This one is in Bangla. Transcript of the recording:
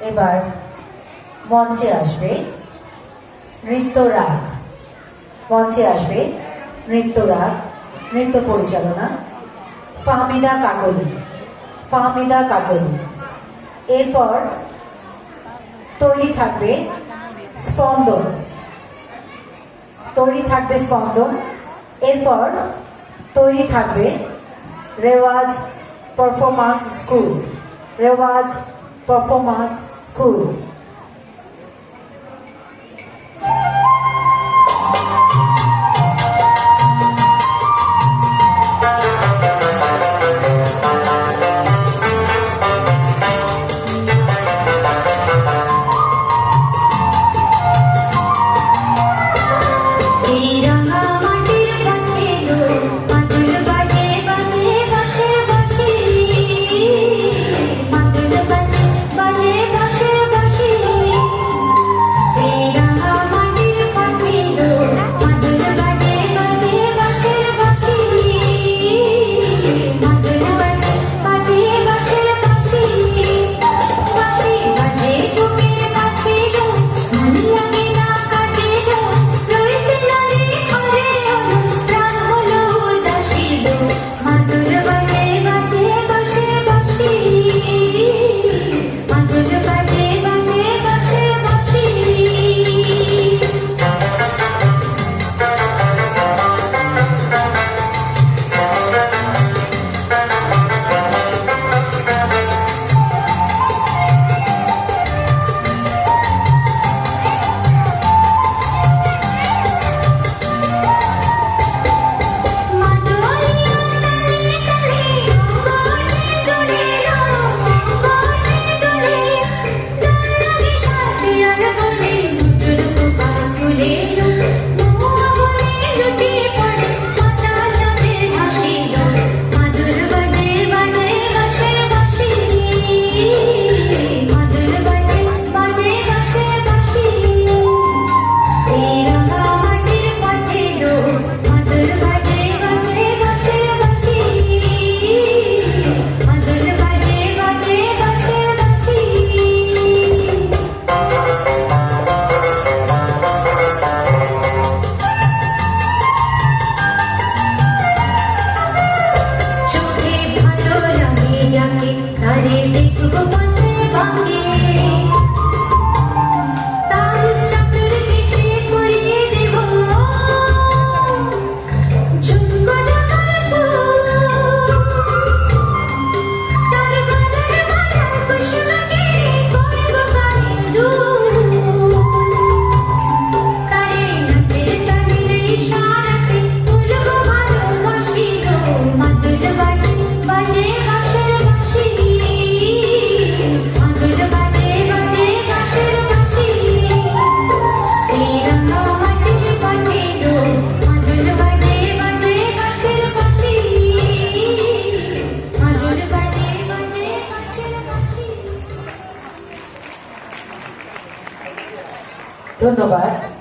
এবার মঞ্চে আসবে নৃত্যরাগ। মঞ্চে আসবে নৃত্যরাগ, নৃত্য পরিচালনা ফাহমিদা কাকলি ফাহমিদা কাকলি। এরপর তৈরি থাকবে স্পন্দন। তৈরি থাকবে স্পন্দন। এরপর তৈরি থাকবে Rewaz performance school Rewaz performance school. Don't know, but...